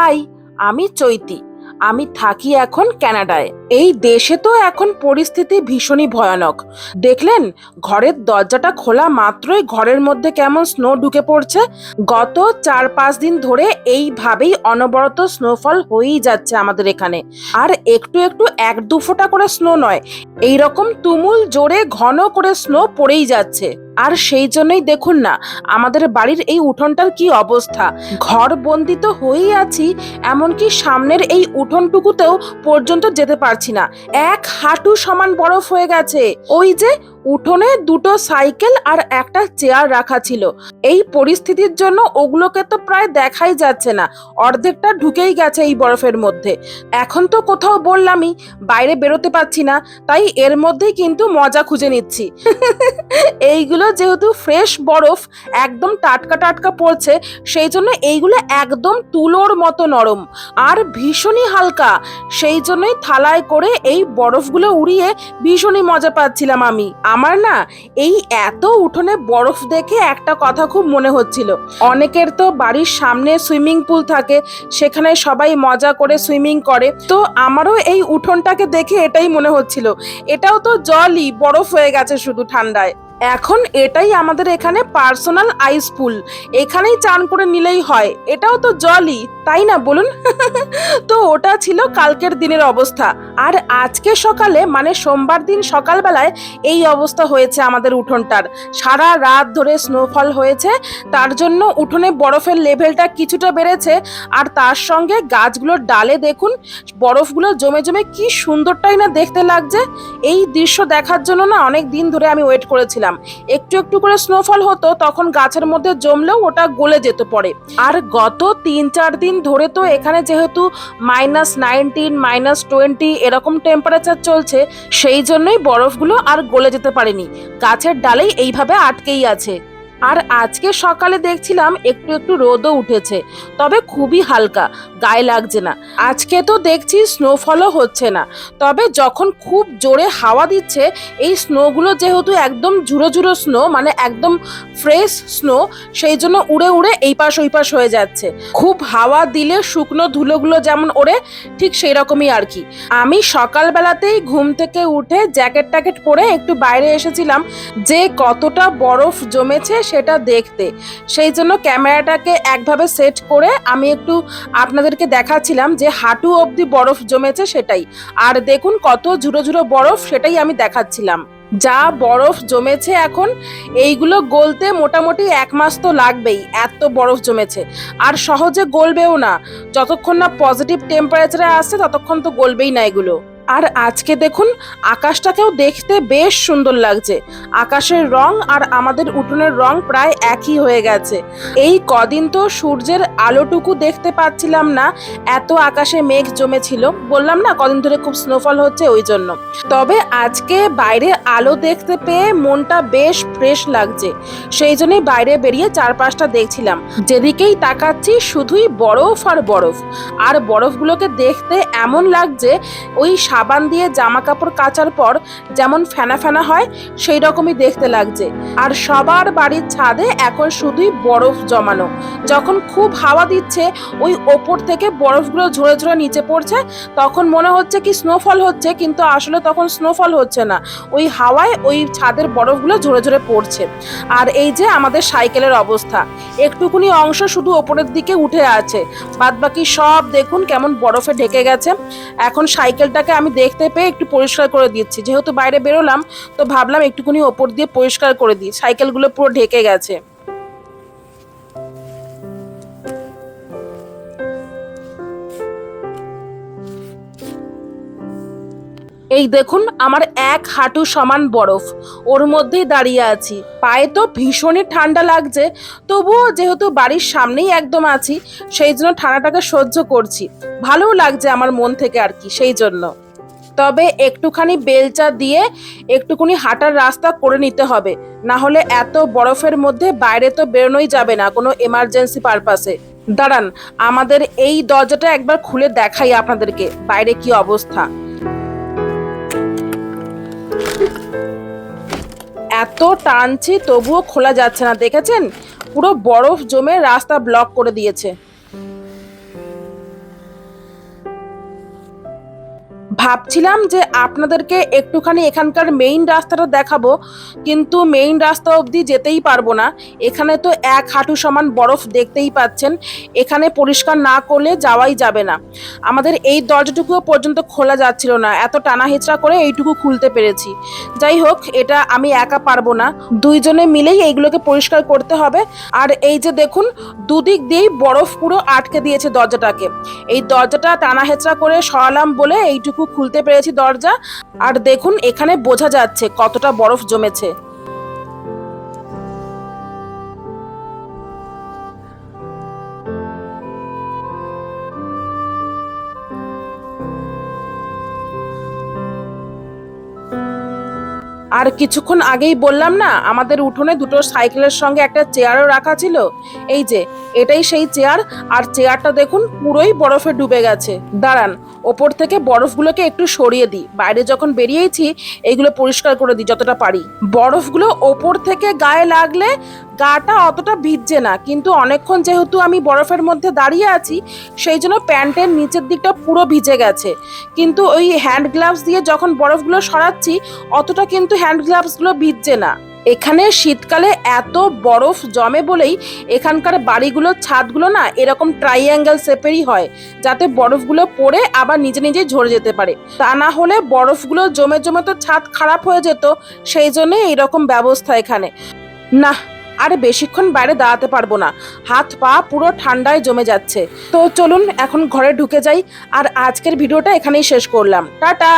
High আমি চৈতি। আমি থাকি এখন কানাডায় এই দেশে তো এখন পরিস্থিতি ভীষণই ভয়ানক। দেখলেন, ঘরের দরজাটা খোলা মাত্রই ঘরের মধ্যে কেমন স্নো ঢুকে পড়ছে। গত চার পাঁচ দিন ধরে এইভাবেই অনবরত স্নোফল হয়েই যাচ্ছে আমাদের এখানে। আর একটু একটু এক দু ফোঁটা করে স্নো নয় এই রকম তুমুল জোরে ঘন করে স্নো পড়েই যাচ্ছে। আর সেই জন্যই দেখুন না, আমাদের বাড়ির এই উঠোনটার কি অবস্থা। ঘর বন্দিত হয়েই আছি, এমনকি সামনের এই উঠোনটুকুতেও পর্যন্ত যেতে পারছি না। এক হাঁটু সমান বরফ হয়ে গেছে। ওই যে উঠোনে দুটো সাইকেল আর একটা চেয়ার রাখা ছিল। এই পরিস্থিতির জন্য ওগুলোকে তো প্রায় দেখাই যাচ্ছে না। অর্ধেকটা ঢুকেই গেছে এই বরফের মধ্যে। এখন তো কোথাও বললামই, বাইরে বেরোতে পারছি না, তাই এর মধ্যেই কিন্তু মজা খুঁজে নিচ্ছি। এইগুলো যেহেতু ফ্রেশ বরফ, একদম টাটকা টাটকা পড়ছে, সেই জন্য এইগুলো একদম তুলোর মতো নরম। আর ভীষণই হালকা, সেই জন্যই থালায় করে এই বরফগুলো উড়িয়ে ভীষণই মজা পাচ্ছিলাম আমি। আমার না এই এত উঠোনে বরফ দেখে একটা কথা খুব মনে হচ্ছিল। অনেকের তো বাড়ির সামনে সুইমিং পুল থাকে, সেখানে সবাই মজা করে সুইমিং করে। তো আমারও এই উঠোনটাকে দেখে এটাই মনে হচ্ছিল। এটাও তো জলই, বরফ হয়ে গেছে শুধু ঠান্ডায়। এখন এটাই আমাদের এখানে পার্সোনাল আইস পুল এখানেই চান করে নিলেই হয়। এটাও তো জলই তাই না বলুন? তো ওটা ছিল কালকের দিনের অবস্থা। আর আজকে সকালে মানে সোমবার দিন সকালবেলায় এই অবস্থা হয়েছে আমাদের উঠোনটার। সারা রাত ধরে স্নোফল হয়েছে। তার জন্য উঠোনে বরফের লেভেলটা কিছুটা বেড়েছে। আর তার সঙ্গে গাছগুলোর ডালে দেখুন, বরফগুলো জমে জমে কি সুন্দরটাই না দেখতে লাগছে। এই দৃশ্য দেখার জন্য না অনেক দিন ধরে আমি ওয়েট করেছিলাম। একটু একটু করে স্নোফল হতো, তখন গাছের মধ্যে জমলেও ওটা গলে যেত পরে। আর গত তিন চার দিন ধরে তো এখানে যেহেতু মাইনাস নাইনটিন মাইনাস টোয়েন্টি এরকম টেম্পারেচার চলছে, সেই জন্যই বরফগুলো আর গলে যেতে পারেনি। গাছের ডালেই এইভাবে আটকেই আছে। আর আজকে সকালে দেখছিলাম একটু একটু রোদও উঠেছে, তবে খুবই হালকা, গায়ে লাগছে না। আজকে তো দেখছি স্নোফলও হচ্ছে না, তবে যখন খুব জোরে হাওয়া দিচ্ছে, এই স্নোগুলো যেহেতু একদম ঝুড়ো ঝুড়ো স্নো মানে একদম ফ্রেশ স্নো সেই জন্য উড়ে উড়ে এই পাশ ওই পাশ হয়ে যাচ্ছে। খুব হাওয়া দিলে শুকনো ধুলোগুলো যেমন ওড়ে, ঠিক সেই রকমই আর কি। আমি সকালবেলাতেই ঘুম থেকে উঠে জ্যাকেট ট্যাকেট পরে একটু বাইরে এসেছিলাম, যে কতটা বরফ জমেছে সেটা দেখতে। সেই জন্য ক্যামেরাটাকে একভাবে সেট করে আমি একটু আপনাদেরকে দেখাচ্ছিলাম যে হাঁটু অবধি বরফ জমেছে সেটাই। আর দেখুন কত ঝুড়ো ঝুড়ো বরফ সেটাই আমি দেখাচ্ছিলাম। যা বরফ জমেছে এখন, এইগুলো গলতে মোটামুটি এক মাস তো লাগবেই, এত বরফ জমেছে। আর সহজে গলবেও না, যতক্ষণ না পজিটিভ টেম্পারেচারে আসছে, ততক্ষণ তো গলবেই না এগুলো। আর আজকে দেখুন, আকাশটাকেও দেখতে বেশ সুন্দর লাগছে। আকাশের রং আর আমাদের উঠোনের রং প্রায় একই হয়ে গেছে। এই কদিন তো সূর্যের আলোটুকু দেখতে পাচ্ছিলাম না, এত আকাশে মেঘ জমেছিল। বললাম না, কদিন ধরে খুব স্নোফল হচ্ছে ওই জন্য। তবে আজকে বাইরে আলো দেখতে পেয়ে মনটা বেশ ফ্রেশ লাগছে। সেই জন্যই বাইরে বেরিয়ে চারপাশটা দেখছিলাম। যেদিকেই তাকাচ্ছি, শুধুই বরফ আর বরফ। আর বরফগুলোকে দেখতে এমন লাগছে, ওই সাবান দিয়ে জামা কাপড় কাচার পর যেমন ফেনা ফেনা হয় সেই রকমই দেখতে লাগছে। আর সবার বাড়ির ছাদে এখন শুধুই বরফ জমানো। যখন খুব হাওয়া দিচ্ছে, ওই ওপর থেকে বরফগুলো ঝরে ঝরে নিচে পড়ছে, তখন মনে হচ্ছে কি স্নোফল হচ্ছে, কিন্তু আসলে তখন স্নোফল হচ্ছে না। ওই হাওয়ায় ওই ছাদের বরফগুলো ঝরে ঝরে পড়ছে। আর এই যে আমাদের সাইকেলের অবস্থা। একটুকুনি অংশ শুধু ওপরের দিকে উঠে আছে। বাদবাকি সব দেখুন কেমন বরফে ঢেকে গেছে। এখন সাইকেলটাকে আমি দেখতে পেয়ে একটু পরিষ্কার করে দিচ্ছি। যেহেতু বাইরে বেরোলাম, তো ভাবলাম একটুকুনি ওপর দিয়ে পরিষ্কার করে দিই। সাইকেলগুলো পুরো ঢেকে গেছে। এই দেখুন, আমার এক হাঁটু সমান বরফ। ওর মধ্যেই দাঁড়িয়ে আছি। পায়ে তো ভীষণই ঠান্ডা লাগছে। তবুও যেহেতু বাড়ির সামনেই একদম আছি, সেই জন্য ঠান্ডাটাকে সহ্য করছি। ভালোও লাগছে আমার মন থেকে আর কি, সেই জন্য। তবে একটুখানি বেলচা দিয়ে একটুখানি হাঁটার রাস্তা করে নিতে হবে। না হলে এত বরফের মধ্যে বাইরে তো বেরোনোই যাবে না কোনো এমার্জেন্সি পারপাসে দাঁড়ান, আমাদের এই দরজাটা একবার খুলে দেখাই আপনাদেরকে, বাইরে কি অবস্থা। এত টানছি তবুও খোলা যাচ্ছে না, দেখেছেন? পুরো বরফ জমে রাস্তা ব্লক করে দিয়েছে। ভাবছিলাম যে আপনাদেরকে একটুখানি এখানকার মেইন রাস্তাটা দেখাবো, কিন্তু মেইন রাস্তা অবধি যেতেই পারব না। এখানে তো এক হাঁটু সমান বরফ দেখতেই পাচ্ছেন। এখানে পরিষ্কার না করলে যাওয়াই যাবে না। আমাদের এই দরজাটুকুও পর্যন্ত খোলা যাচ্ছিল না। এত টানা হেঁচড়া করে এইটুকু খুলতে পেরেছি। যাই হোক, এটা আমি একা পারব না। দুইজনে মিলেই এইগুলোকে পরিষ্কার করতে হবে। আর এই যে দেখুন, দুদিক দিয়েই বরফ পুরো আটকে দিয়েছে দরজাটাকে। এই দরজাটা টানা হেঁচড়া করে সরালাম বলে এইটুকু খুলতে পেরেছি দরজা। আর দেখুন, এখানে বোঝা যাচ্ছে কতটা বরফ জমেছে। আর কিছুক্ষণ আগেই বললাম না, আমাদের উঠোনে দুটো সাইকেলের সঙ্গে একটা চেয়ারও রাখা ছিল। এই যে এটাই সেই চেয়ার আর চেয়ারটা দেখুন পুরোই বরফে ডুবে গেছে। দাঁড়ান, ওপর থেকে বরফগুলোকে একটু সরিয়ে দিই। বাইরে যখন বেরিয়েছি, এইগুলো পরিষ্কার করে দিই যতটা পারি। বরফগুলো ওপর থেকে গায়ে লাগলে গাটা অতটা ভিজছে না, কিন্তু অনেকক্ষণ যেহেতু আমি বরফের মধ্যে দাঁড়িয়ে আছি, সেই জন্য প্যান্টের নিচের দিকটা পুরো ভিজে গেছে। কিন্তু ওই হ্যান্ড গ্লাভস দিয়ে যখন বরফগুলো সরাচ্ছি, অতটা কিন্তু হ্যান্ড গ্লাভসগুলো ভিজছে না। এখানে শীতকালে এত বরফ জমে বলেই এখানকার বাড়িগুলোর ছাদগুলো না এরকম ট্রাইঅ্যাঙ্গেল শেপেরই হয়, যাতে বরফগুলো পড়ে আবার নিজে নিজেই ঝরে যেতে পারে। তা না হলে বরফগুলো জমে জমে তো ছাদ খারাপ হয়ে যেত, সেই জন্য এইরকম ব্যবস্থা এখানে। না আর বেশিক্ষণ বাইরে দাঁড়াতে পারব না, হাত পা পুরো ঠান্ডায় জমে যাচ্ছে। তো চলুন এখন ঘরে ঢুকে যাই, আর আজকের ভিডিওটা এখানেই শেষ করলাম। টাটা!